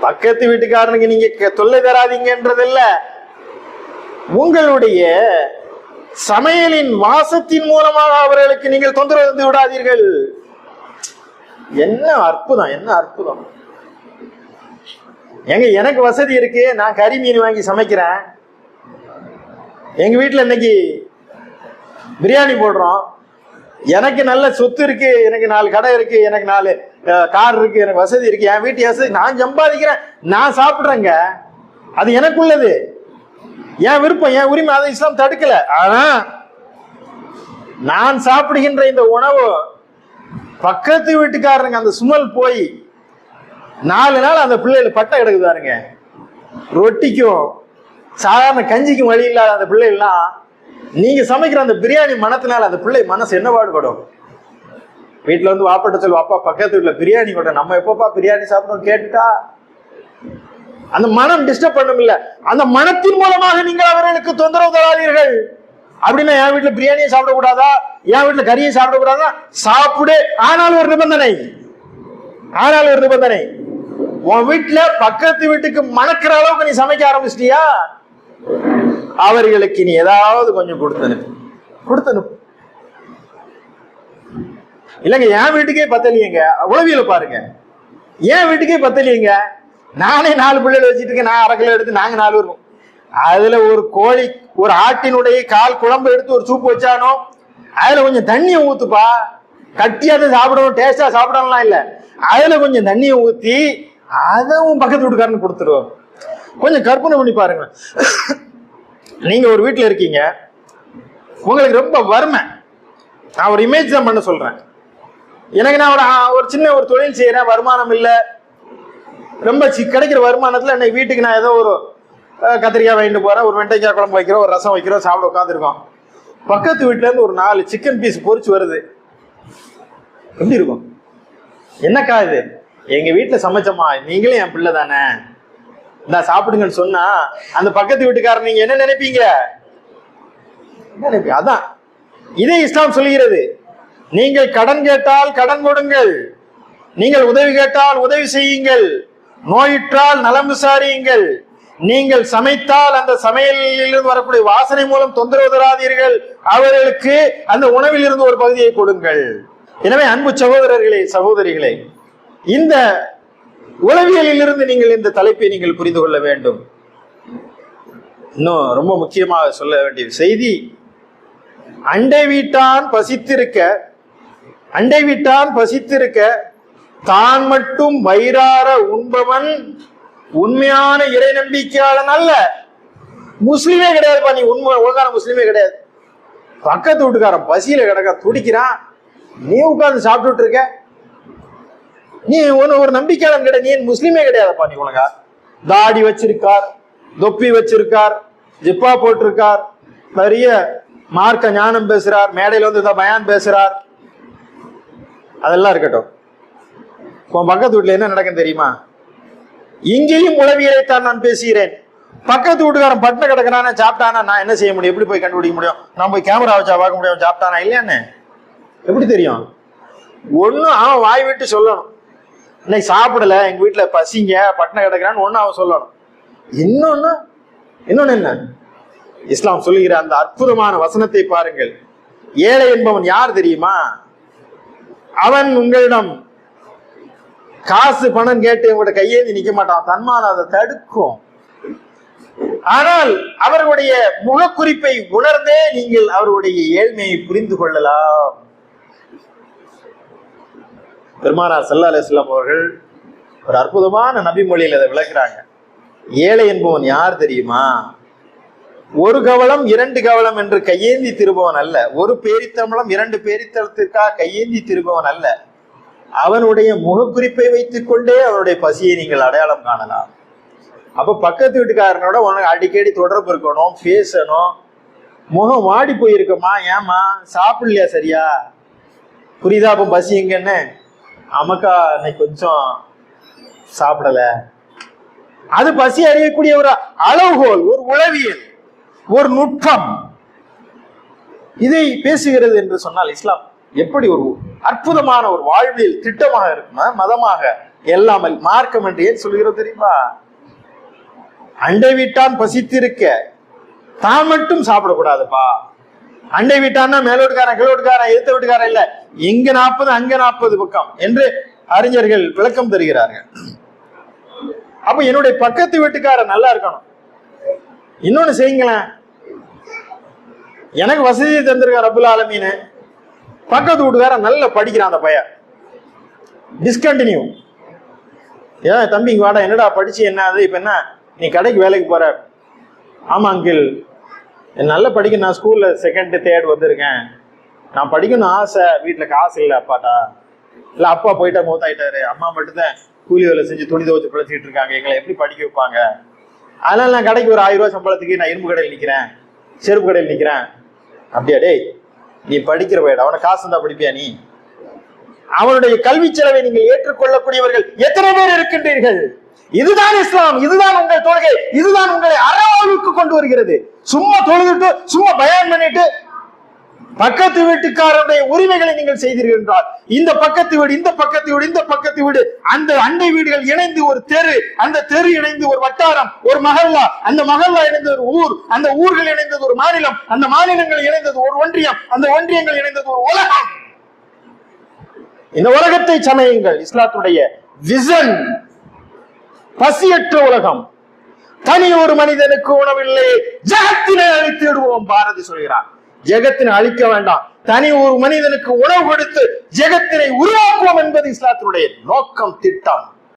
பக்கத்து வீட்டுக்காரனுக்கு நீங்க க- தொல்லை தராதீங்கன்றது இல்ல உங்களுடைய சமையலின் வாசத்தின் மூலமாக அவர்களுக்கு நீங்கள் தொந்தரவு வந்து விடாதீர்கள். என்ன அற்புதம் என்ன அற்புதம். எங்க எனக்கு வசதி இருக்கு நான் கறி மீன் வாங்கி சமைக்கிறேன். எங்க வீட்டில் இன்னைக்கு பிரியாணி போடுறோம். எனக்கு நல்ல சொத்து இருக்கு எனக்கு நாலு கடை இருக்கு எனக்கு நாலு கார் இருக்கு எனக்கு வசதி இருக்கு என் வீட்டு வசதி நான் சம்பாதிக்கிறேன் நான் சாப்பிட்றேங்க. அது எனக்குள்ளது. என் விருப்பம் என் உரிமை அதை இஸ்லாம் தடுக்கல. ஆனா நான் சாப்பிடுகின்ற இந்த உணவு பக்கத்து வீட்டுக்காரங்க அந்த சுமல் போய் நாலு நாள் அந்த பிள்ளைகள் பட்டை கிடக்குதாருங்க. ரொட்டிக்கும் சாதாரண கஞ்சிக்கும் வழி இல்லாத அந்த பிள்ளைகள்லாம் நீங்க சமைக்கிற அந்த பிரியாணி மனத்தினால அந்த பிள்ளை மனசு என்ன பாடுபடும்? வீட்டில் வந்து வாப்பாட்ட சொல்லுவா அப்பா பக்கத்து வீட்டில் பிரியாணி கூட நம்ம எப்பப்பா பிரியாணி சாப்பிடணும்? கேட்டுட்டா அந்த மனம் டிஸ்டர்ப் பண்ணும் இல்ல அந்த மனத்தின் மூலமாக நீங்கள் அவர்களுக்கு தொந்தரவு தராதீர்கள். அப்படின்னா என் வீட்டில் பிரியாணியை சாப்பிடக்கூடாதா என் வீட்டில் கறியை சாப்பிடக்கூடாதா சாப்பிடு. ஆனால் ஒரு நிபந்தனை. ஆனால் ஒரு நிபந்தனை. உன் வீட்டுல பக்கத்து வீட்டுக்கு மணக்கிற அளவுக்கு நீ சமைக்க ஆரம்பிச்சிட்டியா? அவர்களுக்கு நீ ஏதாவது கொஞ்சம் கொடுத்தனு கொடுத்தனு இல்லைங்க என் வீட்டுக்கே பத்தலையேங்க. உளவியல பாருங்க. என் வீட்டுக்கே பத்தலையேங்க. நானே நாலு பிள்ளைகள் வச்சுட்டு இருக்கேன். நான் அரை கிலோ எடுத்து நாங்க நாலு வருவோம் அதுல ஒரு கோழி ஒரு ஆட்டினுடைய கால் குழம்பு எடுத்து ஒரு சூப்பு வச்சானோ அதுல கொஞ்சம் தண்ணியை ஊத்துப்பா. கட்டியாத சாப்பிடணும் டேஸ்டா சாப்பிடலாம் இல்ல. அதுல கொஞ்சம் தண்ணியை ஊத்தி அதை உன் பக்கத்து வீட்டுக்காரனு கொடுத்துருவோம் கொஞ்சம் கற்பனை பண்ணி பாருங்க. நீங்க ஒரு வீட்டுல இருக்கீங்க. உங்களுக்கு ரொம்ப வறுமை. நான் ஒரு இமேஜ் தான் பண்ண சொல்றேன். எனக்கு நான் ஒரு ஒரு சின்ன ஒரு தொழில் செய்யறேன் வருமானம் இல்லை. ரொம்ப கிடைக்கிற வருமானத்துல என்னை வீட்டுக்கு நான் ஏதோ ஒரு கத்திரிக்காய் வாங்கிட்டு போறேன் ஒரு வெண்டைக்காய் குழம்பு வைக்கிறோம் ஒரு ரசம் வைக்கிறோம் சாப்பிட உட்காந்துருக்கோம் பக்கத்து வீட்டுல இருந்து ஒரு நாலு சிக்கன் பீஸ் பொறிச்சு வருது. எப்படி இருக்கும்? என்னக்கா இது? எங்க வீட்டுல சமைச்சம்மா நீங்களும் என் பிள்ளை தானே. இந்த சாப்பிடுங்கன்னு சொன்னா அந்த பக்கத்து வீட்டுக்காரர் நீங்க என்ன நினைப்பீங்க? நினைப்பீங்க? அதான். இதே இஸ்லாம் சொல்லுகிறது. நீங்கள் கடன் கேட்டால் கடன் கொடுங்கள். நீங்கள் உதவி கேட்டால் உதவி செய்யுங்கள். நோயுற்றால் நலம் விசாரியுங்கள். நீங்கள் சமைத்தால் அந்த சமையலிலிருந்து வரக்கூடிய வாசனை மூலம் தொந்தரவு தராதீர்கள். அவர்களுக்கு அந்த உணவில் இருந்து ஒரு பகுதியை கொடுங்கள். எனவே அன்பு சகோதரர்களே சகோதரிகளே இந்த உளவியலிலிருந்து நீங்கள் இந்த தலைப்பை நீங்கள் புரிந்து கொள்ள வேண்டும். இன்னும் ரொம்ப முக்கியமாக சொல்ல வேண்டிய செய்தி அண்டை வீட்டான் பசித்திருக்க அண்டை விட்டான் பசித்திருக்க தான் மட்டும் வயிறார உண்பவன் உண்மையான இறை நம்பிக்கையாளன் அல்ல. முஸ்லீமே கிடையாதுப்பா நீ உண்மை ஒழுங்கான முஸ்லீமே கிடையாது. பக்கத்து வீட்டுக்காரன் பசியில கிடக்க துடிக்கிறான். நீ உட்கார்ந்து சாப்பிட்டுட்டு இருக்க. நீ ஒன்னு ஒரு நம்பிக்கையாளன் கிடையாது. நீ முஸ்லீமே கிடையாதுப்பா நீ உலகா. தாடி வச்சிருக்கார் தொப்பி வச்சிருக்கார் ஜிப்பா போட்டிருக்கார். பெரிய மார்க்க ஞானம் பேசுறார் மேடையில் வந்து பயான் பேசுறார். அதெல்லாம் இருக்கட்டும். உன் பக்கத்து வீட்டுல என்ன நடக்கும் தெரியுமா? இங்கேயும் உளவியலைத்தான் நான் பேசுகிறேன். பக்கத்து வீட்டுக்காரன் பட்டின கிடக்குறானே சாப்பிட்டானா? நான் என்ன செய்ய முடியும்? எப்படி போய் கண்டுபிடிக்க முடியும்? நான் போய் கேமரா வச்சா பார்க்க முடியும்? சாப்பிட்டானா இல்லையான்னு எப்படி தெரியும்? ஒன்னும் அவன் வாய் விட்டு சொல்லணும். இன்னைக்கு சாப்பிடல எங்க வீட்டுல பசிங்க பட்டின கிடக்குறான்னு ஒண்ணு அவன் சொல்லணும். இன்னொன்னு இன்னொன்னு என்ன? இஸ்லாம் சொல்லுகிற அந்த அற்புதமான வசனத்தை பாருங்கள். ஏழை என்பவன் யார் தெரியுமா? அவன் உங்களிடம் காசு பணம் கேட்டு உங்களோட கையேந்தி நிக்க மாட்டான். தன்மானம் அதை தடுக்கும். ஆனால் அவர்களுடைய முகக்குறிப்பை உணர்ந்தே நீங்கள் அவருடைய ஏழ்மையை புரிந்து கொள்ளலாம். பெருமானார் சல்லா அலிஸ்லாம் அவர்கள் ஒரு அற்புதமான நபி மொழியில் அதை விளக்குறாங்க. ஏழை என்பவன் யார் தெரியுமா? ஒரு கவலம் இரண்டு கவலம் என்று கையேந்தி திருபவன் அல்ல. ஒரு பேரித்தம்பளம் இரண்டு பேரித்தளத்திற்காக கையேந்தி திருபவன் அல்ல. அவனுடைய முகக்குறிப்பை வைத்துக் கொண்டே அவனுடைய பசியை நீங்கள் அடையாளம் காணலாம். அப்ப பக்கத்து வீட்டுக்காரனோட உனக்கு அடிக்கடி தொடர்பு இருக்கணும் பேசணும். முகம் வாடி போயிருக்கமா? ஏமா சாப்பிடலையா சரியா? புரியுதா? அப்ப பசி எங்கன்னு? அமக்கா இன்னைக்கு கொஞ்சம் சாப்பிடல. அது பசி அறியக்கூடிய ஒரு அளவுகோல் ஒரு உளவியல். ஒரு நுட்பம். இதை பேசுகிறது என்று சொன்னால் இஸ்லாம் எப்படி ஒரு அற்புதமான ஒரு வாழ்வியல் திட்டமாக இருக்குமா மதமாக எல்லாமல் மார்க்கம் என்று ஏன் சொல்கிறோம் தெரியுமா? அண்டை வீட்டான் பசித்திருக்க தான் மட்டும் சாப்பிடக்கூடாதுப்பா. அண்டை வீட்டான்னா மேலோட்டுக்காரன் கிழோட்டுக்காரன் எதிர்த்த வீட்டுக்காரன் இல்ல. இங்க நாற்பது அங்க நாற்பது பக்கம் என்று அறிஞர்கள் விளக்கம் தருகிறார்கள். அப்ப என்னுடைய பக்கத்து வீட்டுக்காரன் நல்லா இருக்கணும். இன்னொன்னு செய்யுங்களேன். எனக்கு வசதியை தந்திருக்கான் ரபுல் ஆலமீனு பக்கத்து வீட்டுக்காரன் நல்லா படிக்கிறான் அந்த பையன். டிஸ்கண்டினியூ ஏன் தம்பி இங்கே வாடா என்னடா படிச்சு என்ன அது இப்போ என்ன? நீ கடைக்கு வேலைக்கு போற. ஆமாம் அங்கிள் நல்லா படிக்க நான் ஸ்கூலில் செகண்ட் தேர்ட் வந்திருக்கேன். நான் படிக்கணும் ஆசை. வீட்டில் காசு இல்லை அப்பாட்டா இல்லை அப்பா போயிட்டா மூத்தாயிட்டாரு. அம்மா மட்டும்தான் கூலி வேலை செஞ்சு துணி துவச்சு பிழைச்சிட்டு இருக்காங்க. எங்களை எப்படி படிக்க வைப்பாங்க? அதனால நான் கடைக்கு ஒரு ஆயிரம் ரூபாய் சம்பளத்துக்கு நான் இரும்பு கடையில் நிற்கிறேன் செருப்பு கடையில் நிற்கிறேன் அப்படியா டேய் நீ படிக்கிற பையடா அவனை காசு இருந்தா படிப்பியா நீ? அவனுடைய கல்வி செலவை நீங்கள் ஏற்றுக்கொள்ளக்கூடியவர்கள் எத்தனை பேர் இருக்கின்றீர்கள்? இதுதான் இஸ்லாம் இதுதான் உங்கள் தொழுகை இதுதான் உங்களை அறவாழ்வுக்கு கொண்டு வருகிறது. சும்மா தொழுதுட்டு சும்மா பயன் பண்ணிட்டு பக்கத்து வீட்டுக்காரருடைய உரிமைகளை நீங்கள் செய்தீர்கள் என்றால் இந்த பக்கத்து வீடு இந்த பக்கத்து வீடு இந்த பக்கத்து வீடு அந்த அண்டை வீடுகள் இணைந்து ஒரு தெரு அந்த தெரு இணைந்து ஒரு வட்டாரம் ஒரு மகல்லா அந்த மகல்லா இணைந்தது ஒரு ஊர் அந்த ஊர்கள் இணைந்தது ஒரு மாநிலம் அந்த மாநிலங்கள் இணைந்தது ஒரு ஒன்றியம் அந்த ஒன்றியங்கள் இணைந்தது ஒரு உலகம். இந்த உலகத்தை சமயுங்கள் இஸ்லாத்துடைய விசன் பசியற்ற உலகம். தனி ஒரு மனிதனுக்கு உணவில்லை ஜகத்தினை அழித்து விடுவோம் பாரதி சொல்கிறார். ஜெகத்தினை அழிக்க வேண்டாம். தனி ஒரு மனிதனுக்கு உணவு கொடுத்து ஜெகத்தினை உருவாக்குவோம் என்பது இஸ்லாத்தினுடைய நோக்கம் திட்டம்.